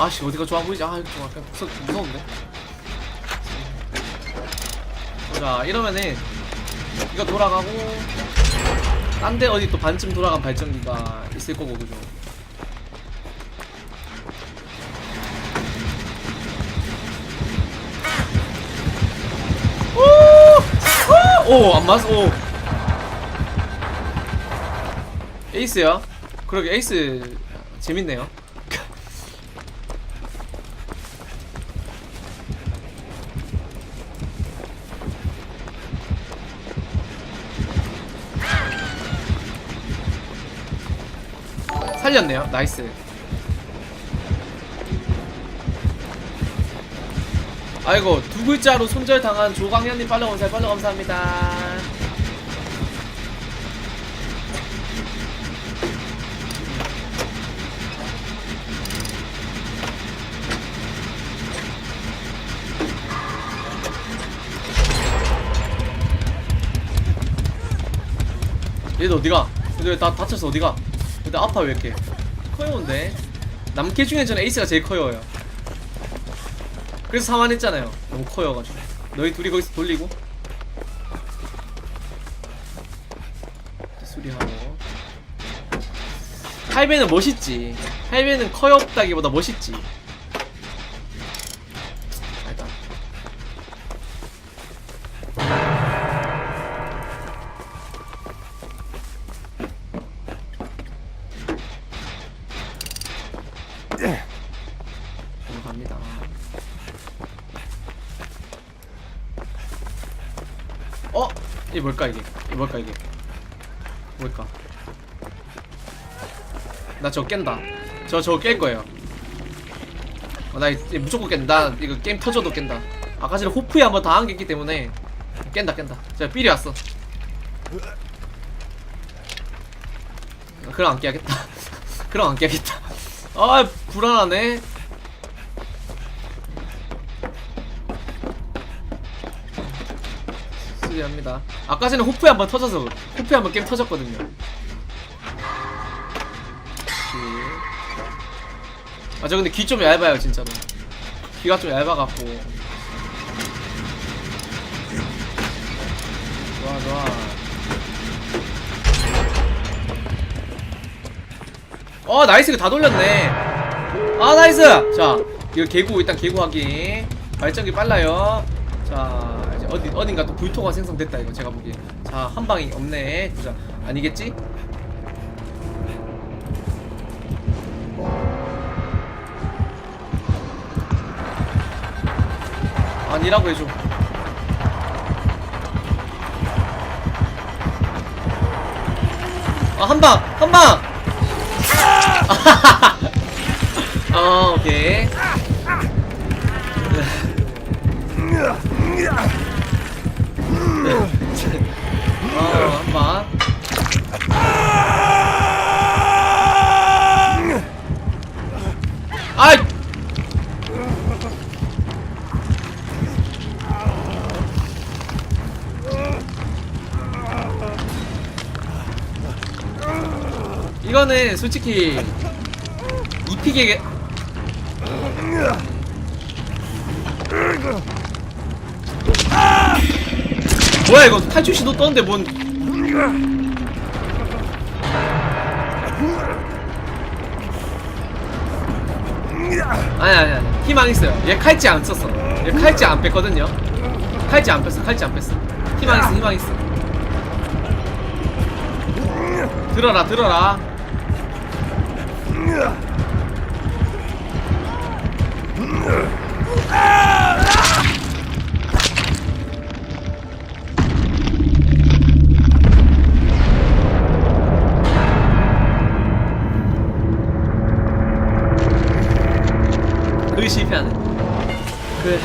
아씨 어디가 좋아 보이지? 아 이거 좀 약간 무서, 무서운데. 자 이러면은 이거 돌아가고 딴 데 어디 또 반쯤 돌아간 발전기가 있을 거고 그죠? 오! 안 맞어. 오. 에이스야? 그러게 에이스 재밌네요. 살렸네요. 나이스. 아이고 두 글자로 손절당한 조광현님 팔로우 감사해 팔로우 감사합니다. 얘도 어디가? 근데 왜다 다쳐서 어디가? 근데 아파 왜 이렇게? 커요인데 남캐 중에 저는 에이스가 제일 커요요. 그래서 사만했잖아요. 너무 커요가지고. 너희 둘이 거기서 돌리고. 수리하고. 할배는 멋있지. 할배는 커요 없다기보다 멋있지. 갑니다. 어? 이게 뭘까 이게? 이게 뭘까 이게? 뭘까? 나 저거 깬다. 저 저거 깰 거예요. 어, 나 이제 무조건 깬다. 나 이거 게임 터져도 깬다. 아까 전에 호프에 한번 다 안겼기 때문에 깬다 깬다. 자 삘이 왔어. 그럼 안 깨야겠다. 그럼 안 깨야겠다. 아 불안하네. 수리합니다. 아까 전에 호프에 한번 터져서 호프에 한번 게임 터졌거든요. 아 저 근데 귀 좀 얇아요 진짜로. 귀가 좀 얇아갖고. 좋아 좋아. 어 나이스 이거 다 돌렸네. 아 나이스. 자 이거 개구 일단 개구 하기. 발전기 빨라요. 자 이제 어디 어딘가 또 불토가 생성됐다 이거 제가 보기에. 자 한 방이 없네. 보자 아니겠지? 아니라고 해줘. 아, 한 방! 한 방! 어, 오케이. 아이! 이거는 솔직히 이픽에게 뭐야 이거 탈출 시도 떴는데 뭔 아니 아니 아니. 희망 있어요. 얘 칼찌 안 썼어. 얘 칼찌 안 뺐거든요. 칼찌 안 뺐어 칼찌 안 뺐어. 희망 있어 희망 있어. 들어라 들어라 실패하네. 그래.